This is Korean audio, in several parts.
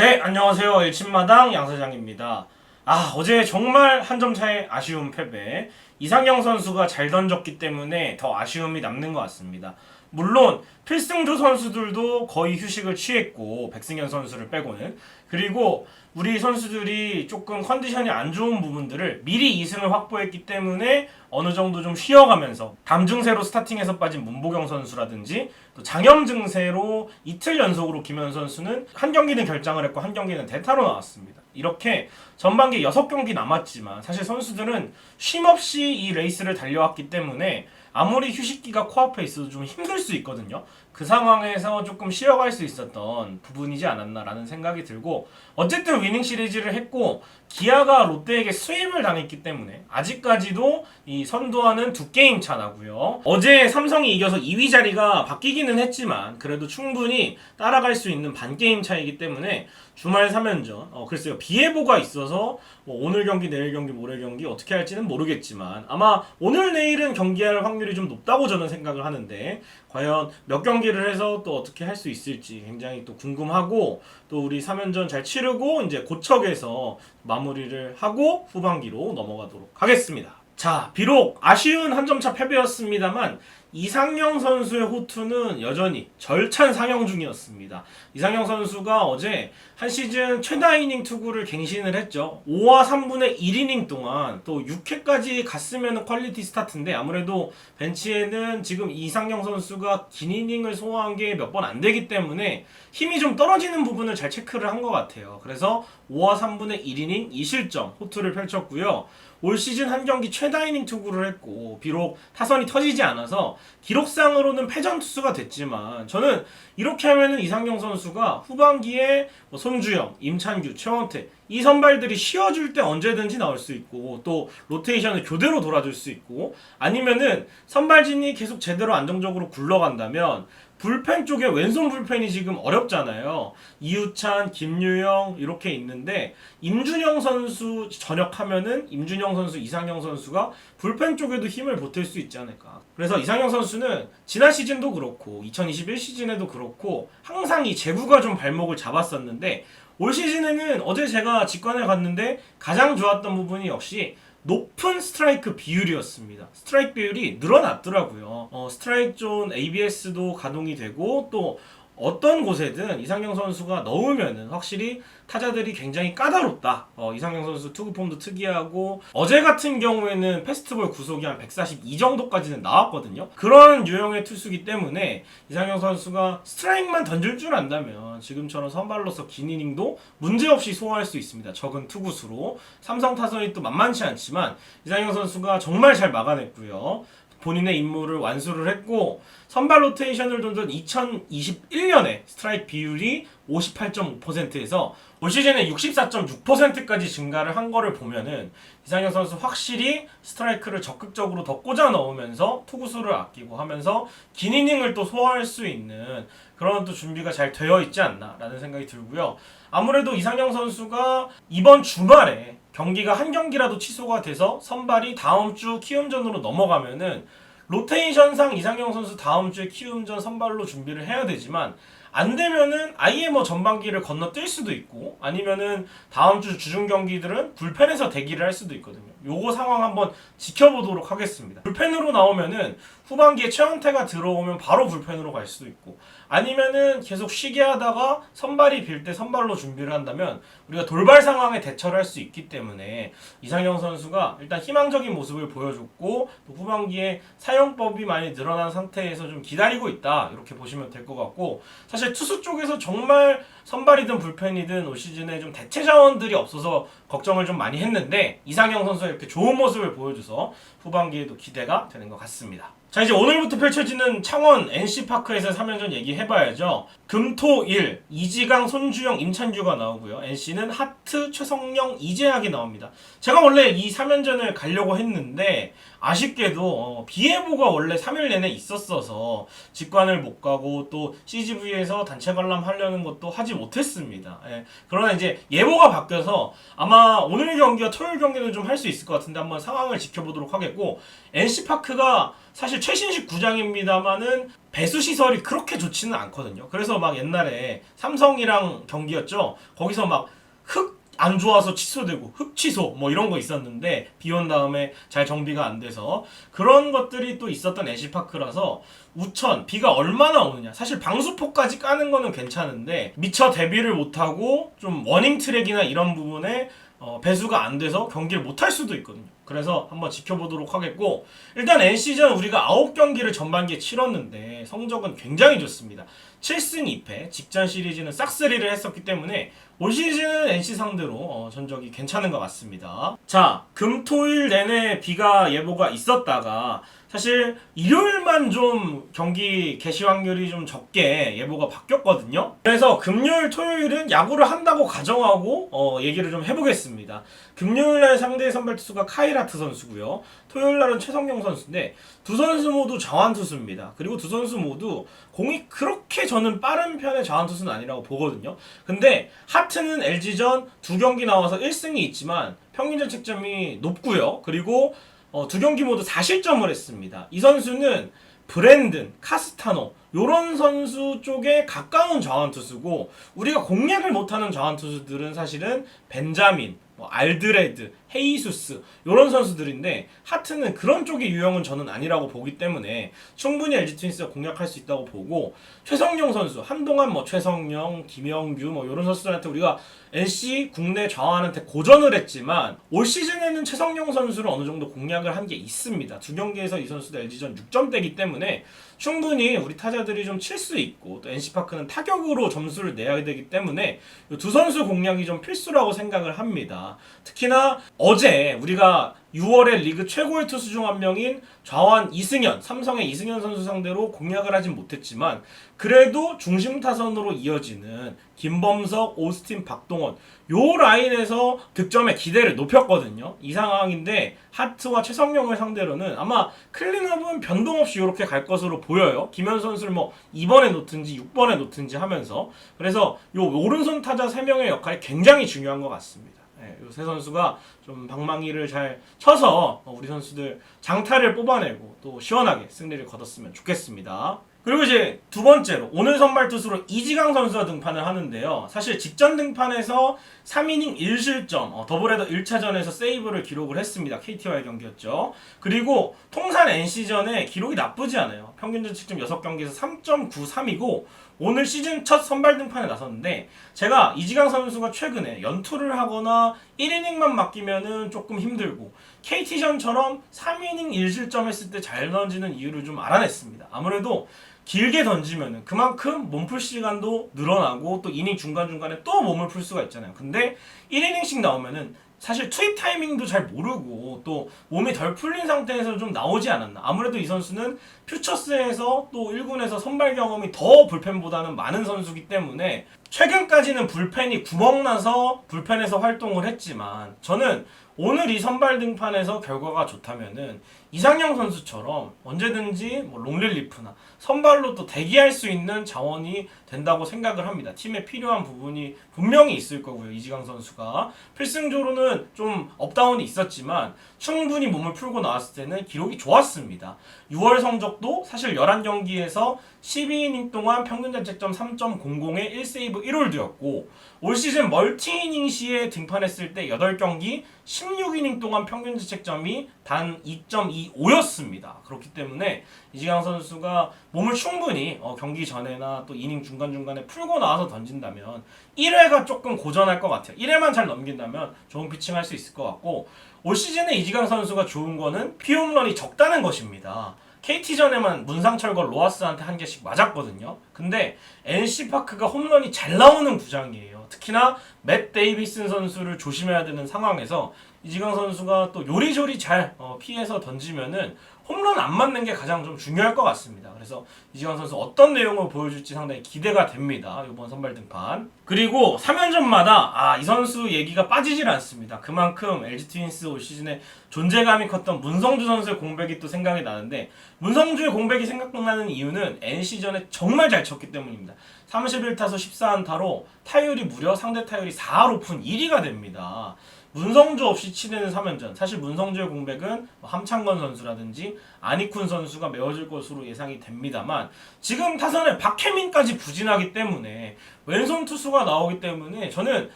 네, 안녕하세요. 일침마당 양사장입니다. 아, 어제 정말 한 점 차의 아쉬운 패배. 이상영 선수가 잘 던졌기 때문에 더 아쉬움이 남는 것 같습니다. 물론 필승조 선수들도 거의 휴식을 취했고 백승현 선수를 빼고는 그리고 우리 선수들이 조금 컨디션이 안 좋은 부분들을 미리 2승을 확보했기 때문에 어느 정도 좀 쉬어가면서 담 증세로 스타팅에서 빠진 문보경 선수라든지 또 장염 증세로 이틀 연속으로 김현 선수는 한 경기는 결장을 했고 한 경기는 대타로 나왔습니다. 이렇게 전반기 6경기 남았지만 사실 선수들은 쉼 없이 이 레이스를 달려왔기 때문에 아무리 휴식기가 코앞에 있어도 좀 힘들 수 있거든요. 그 상황에서 조금 쉬어갈 수 있었던 부분이지 않았나라는 생각이 들고 어쨌든 위닝 시리즈를 했고 기아가 롯데에게 스윕을 당했기 때문에 아직까지도 이 선두와는 두 게임 차 나고요. 어제 삼성이 이겨서 2위 자리가 바뀌기는 했지만 그래도 충분히 따라갈 수 있는 반 게임 차이기 때문에 주말 3연전 어 글쎄요 비 예보가 있어서 뭐 오늘 경기 내일 경기 모레 경기 어떻게 할지는 모르겠지만 아마 오늘 내일은 경기할 확률이 좀 높다고 저는 생각을 하는데 과연 몇 경기를 해서 또 어떻게 할 수 있을지 굉장히 또 궁금하고 또 우리 3연전 잘 치르고 이제 고척에서 마무리를 하고 후반기로 넘어가도록 하겠습니다. 자, 비록 아쉬운 한 점차 패배였습니다만 이상영 선수의 호투는 여전히 절찬 상영 중이었습니다. 이상영 선수가 어제 한 시즌 최다 이닝 투구를 갱신을 했죠. 5와 3분의 1이닝 동안 또 6회까지 갔으면 퀄리티 스타트인데 아무래도 벤치에는 지금 이상영 선수가 긴 이닝을 소화한 게 몇 번 안 되기 때문에 힘이 좀 떨어지는 부분을 잘 체크를 한 것 같아요. 그래서 5와 3분의 1이닝 2실점 호투를 펼쳤고요. 올 시즌 한 경기 최다 이닝 투구를 했고 비록 타선이 터지지 않아서 기록상으로는 패전 투수가 됐지만 저는 이렇게 하면은 이상경 선수가 후반기에 뭐 손주영, 임찬규, 최원태 이 선발들이 쉬어줄 때 언제든지 나올 수 있고 또 로테이션을 교대로 돌아줄 수 있고 아니면은 선발진이 계속 제대로 안정적으로 굴러간다면 불펜 쪽에 왼손 불펜이 지금 어렵잖아요. 이우찬, 김유영 이렇게 있는데 임준영 선수 전역하면은 임준영 선수, 이상영 선수가 불펜 쪽에도 힘을 보탤 수 있지 않을까. 그래서 이상영 선수는 지난 시즌도 그렇고 2021 시즌에도 그렇고 항상 이 제구가 좀 발목을 잡았었는데 올 시즌에는 어제 제가 직관을 갔는데 가장 좋았던 부분이 역시 높은 스트라이크 비율이었습니다. 스트라이크 비율이 늘어났더라고요. 어, 스트라이크 존 ABS도 가동이 되고 또 어떤 곳에든 이상경 선수가 넣으면은 확실히 타자들이 굉장히 까다롭다. 어, 이상경 선수 투구 폼도 특이하고 어제 같은 경우에는 페스티벌 구속이 한 142 정도까지는 나왔거든요. 그런 유형의 투수기 때문에 이상경 선수가 스트라이크만 던질 줄 안다면 지금처럼 선발로서 긴 이닝도 문제없이 소화할 수 있습니다. 적은 투구수로 삼성 타선이 또 만만치 않지만 이상경 선수가 정말 잘 막아냈고요. 본인의 임무를 완수를 했고 선발 로테이션을 던전 2021년에 스트라이크 비율이 58.5%에서 올 시즌에 64.6%까지 증가를 한 거를 보면은 이상현 선수 확실히 스트라이크를 적극적으로 더 꽂아 넣으면서 투구수를 아끼고 하면서 긴 이닝을 또 소화할 수 있는 그런 또 준비가 잘 되어 있지 않나라는 생각이 들고요. 아무래도 이상영 선수가 이번 주말에 경기가 한 경기라도 취소가 돼서 선발이 다음 주 키움전으로 넘어가면은 로테이션상 이상영 선수 다음 주에 키움전 선발로 준비를 해야 되지만 안 되면은 아예 뭐 전반기를 건너뛸 수도 있고 아니면은 다음 주 주중 경기들은 불펜에서 대기를 할 수도 있거든요. 요거 상황 한번 지켜보도록 하겠습니다. 불펜으로 나오면은 후반기에 최원태가 들어오면 바로 불펜으로 갈 수도 있고 아니면은 계속 쉬게 하다가 선발이 빌 때 선발로 준비를 한다면 우리가 돌발 상황에 대처를 할 수 있기 때문에 이상영 선수가 일단 희망적인 모습을 보여줬고 또 후반기에 사용법이 많이 늘어난 상태에서 좀 기다리고 있다 이렇게 보시면 될 것 같고 사실 투수 쪽에서 정말 선발이든 불펜이든 올 시즌에 좀 대체 자원들이 없어서 걱정을 좀 많이 했는데 이상영 선수가 이렇게 좋은 모습을 보여줘서 후반기에도 기대가 되는 것 같습니다. 자 이제 오늘부터 펼쳐지는 창원 NC파크에서 3연전 얘기해봐야죠. 금토일 이지강, 손주영, 임찬규가 나오고요. NC는 하트, 최성령, 이재학이 나옵니다. 제가 원래 이 3연전을 가려고 했는데 아쉽게도 어, 비 예보가 원래 3일 내내 있었어서 직관을 못 가고 또 CGV에서 단체 관람 하려는 것도 하지 못했습니다. 예. 그러나 이제 예보가 바뀌어서 아마 오늘 경기와 토요일 경기는 좀 할 수 있을 것 같은데 한번 상황을 지켜보도록 하겠고 NC 파크가 사실 최신식 구장입니다만은 배수 시설이 그렇게 좋지는 않거든요. 그래서 막 옛날에 삼성이랑 경기였죠. 거기서 막 흙 안 좋아서 취소되고 흙 취소 뭐 이런 거 있었는데 비 온 다음에 잘 정비가 안 돼서 그런 것들이 또 있었던 애쉬파크라서 우천 비가 얼마나 오느냐 사실 방수포까지 까는 거는 괜찮은데 미처 대비를 못하고 좀 워닝 트랙이나 이런 부분에 어, 배수가 안 돼서 경기를 못 할 수도 있거든요. 그래서 한번 지켜보도록 하겠고 일단 NC전 우리가 9경기를 전반기에 치렀는데 성적은 굉장히 좋습니다. 7승 2패 직전 시리즈는 싹쓸이를 했었기 때문에 올 시즌은 NC 상대로 어, 전적이 괜찮은 것 같습니다. 자, 금토일 내내 비가 예보가 있었다가 사실 일요일만 좀 경기 개시 확률이 좀 적게 예보가 바뀌었거든요. 그래서 금요일, 토요일은 야구를 한다고 가정하고 어, 얘기를 좀 해보겠습니다. 금요일 날 상대 선발 투수가 카이라트 선수고요. 토요일 날은 최성경 선수인데 두 선수 모두 자완 투수입니다. 그리고 두 선수 모두 공이 그렇게 저는 빠른 편의 자완 투수는 아니라고 보거든요. 근데 하트는 LG전 두 경기 나와서 1승이 있지만 평균 자책점이 높고요. 그리고 어, 두 경기 모두 4실점을 했습니다. 이 선수는 브랜든, 카스타노 요런 선수 쪽에 가까운 자완 투수고 우리가 공략을 못하는 자완 투수들은 사실은 벤자민, 뭐 알드레드, 헤이수스 요런 선수들인데 하트는 그런 쪽의 유형은 저는 아니라고 보기 때문에 충분히 LG 트윈스가 공략할 수 있다고 보고 최성용 선수 한동안 뭐 최성용, 김영규 뭐 요런 선수들한테 우리가 NC 국내 좌완한테 고전을 했지만 올 시즌에는 최성용 선수를 어느 정도 공략을 한 게 있습니다. 두 경기에서 이 선수도 LG전 6점대기 때문에 충분히 우리 타자들이 좀 칠 수 있고 또 NC파크는 타격으로 점수를 내야 되기 때문에 이두 선수 공략이 좀 필수라고 생각을 합니다. 특히나 어제 우리가 6월에 리그 최고의 투수 중 한 명인 좌완 이승현, 삼성의 이승현 선수 상대로 공략을 하진 못했지만 그래도 중심 타선으로 이어지는 김범석, 오스틴, 박동원 요 라인에서 득점의 기대를 높였거든요. 이 상황인데 하트와 최성용을 상대로는 아마 클린업은 변동 없이 이렇게 갈 것으로 보여요. 김현 선수를 뭐 2번에 놓든지 6번에 놓든지 하면서 그래서 요 오른손 타자 3명의 역할이 굉장히 중요한 것 같습니다. 네, 요세 선수가 좀 방망이를 잘 쳐서 어, 우리 선수들 장타를 뽑아내고 또 시원하게 승리를 거뒀으면 좋겠습니다. 그리고 이제 두 번째로 오늘 선발 투수로 이지강 선수가 등판을 하는데요. 사실 직전 등판에서 3이닝 1실점, 어, 더블헤더 1차전에서 세이브를 기록을 했습니다. KT와의 경기였죠. 그리고 통산 NC전에 기록이 나쁘지 않아요. 평균 자책점 6경기에서 3.93이고 오늘 시즌 첫 선발 등판에 나섰는데 제가 이지강 선수가 최근에 연투를 하거나 1이닝만 맡기면은 조금 힘들고 KT전처럼 3이닝 1실점 했을 때 잘 던지는 이유를 좀 알아냈습니다. 아무래도 길게 던지면은 그만큼 몸풀 시간도 늘어나고 또 이닝 중간중간에 또 몸을 풀 수가 있잖아요. 근데 1이닝씩 나오면은 사실 투입 타이밍도 잘 모르고 또 몸이 덜 풀린 상태에서 좀 나오지 않았나. 아무래도 이 선수는 퓨처스에서 또 1군에서 선발 경험이 더 불펜보다는 많은 선수기 때문에 최근까지는 불펜이 구멍나서 불펜에서 활동을 했지만 저는 오늘 이 선발 등판에서 결과가 좋다면은 이상형 선수처럼 언제든지 뭐 롱릴리프나 선발로 또 대기할 수 있는 자원이 된다고 생각을 합니다. 팀에 필요한 부분이 분명히 있을 거고요. 이지강 선수가 필승조로는 좀 업다운이 있었지만 충분히 몸을 풀고 나왔을 때는 기록이 좋았습니다. 6월 성적도 사실 11경기에서 12이닝 동안 평균 자책점 3.00에 1세이브 1홀드였고 올 시즌 멀티 이닝 시에 등판했을 때 8경기 16이닝 동안 평균 자책점이 단 2.25였습니다. 그렇기 때문에 이지강 선수가 몸을 충분히 어, 경기 전에나 또 이닝 중간중간에 풀고 나와서 던진다면 1회가 조금 고전할 것 같아요. 1회만 잘 넘긴다면 좋은 피칭 할 수 있을 것 같고 올 시즌에 이지강 선수가 좋은 거는 피홈런이 적다는 것입니다. KT전에만 문상철과 로하스한테 한 개씩 맞았거든요. 근데 NC파크가 홈런이 잘 나오는 구장이에요. 특히나 맷 데이비슨 선수를 조심해야 되는 상황에서 이지강 선수가 또 요리조리 잘 어, 피해서 던지면은 홈런 안 맞는 게 가장 좀 중요할 것 같습니다. 그래서 이지환 선수 어떤 내용을 보여줄지 상당히 기대가 됩니다. 이번 선발 등판. 그리고 3연전마다 아, 이 선수 얘기가 빠지질 않습니다. 그만큼 LG 트윈스 올 시즌에 존재감이 컸던 문성주 선수의 공백이 또 생각이 나는데 문성주의 공백이 생각나는 이유는 NC전에 정말 잘 쳤기 때문입니다. 31타수 14안타로 타율이 무려 상대 타율이 4할 오픈 1위가 됩니다. 문성주 없이 치르는 3연전. 사실 문성주의 공백은 뭐 함창건 선수라든지 아니쿤 선수가 메워질 것으로 예상이 됩니다만 지금 타선에 박혜민까지 부진하기 때문에 왼손 투수가 나오기 때문에 저는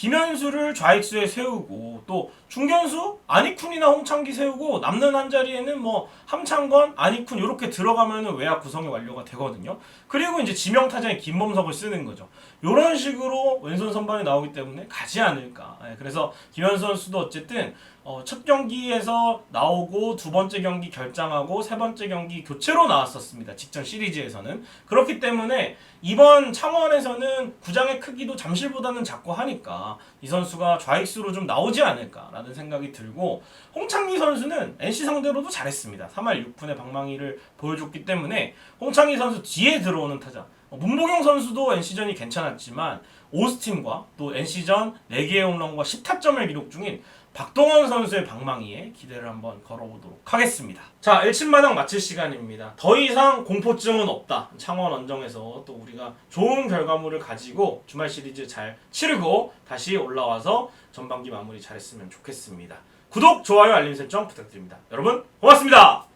김현수를 좌익수에 세우고 또 중견수 아니쿤이나 홍창기 세우고 남는 한 자리에는 뭐 함창건, 아니쿤 이렇게 들어가면은 외야 구성이 완료가 되거든요. 그리고 이제 지명 타자에 김범석을 쓰는 거죠. 이런 식으로 왼손 선발이 나오기 때문에 가지 않을까. 예, 그래서 김현수 선수도 어쨌든 어, 첫 경기에서 나오고 두 번째 경기 결장하고 세 번째 경기 교체로 나왔었습니다. 직전 시리즈에서는 그렇기 때문에 이번 창원에서는 구장의 크기도 잠실보다는 작고 하니까 이 선수가 좌익수로 좀 나오지 않을까라는 생각이 들고 홍창기 선수는 NC 상대로도 잘했습니다. 3할 6푼의 방망이를 보여줬기 때문에 홍창기 선수 뒤에 들어오는 타자 어, 문보경 선수도 NC전이 괜찮았지만 오스틴과 또 NC전 4개의 홈런과 10타점을 기록 중인 박동원 선수의 방망이에 기대를 한번 걸어보도록 하겠습니다. 자, 1침마당 마칠 시간입니다. 더 이상 공포증은 없다. 창원 원정에서 또 우리가 좋은 결과물을 가지고 주말 시리즈 잘 치르고 다시 올라와서 전반기 마무리 잘했으면 좋겠습니다. 구독, 좋아요, 알림 설정 부탁드립니다. 여러분, 고맙습니다.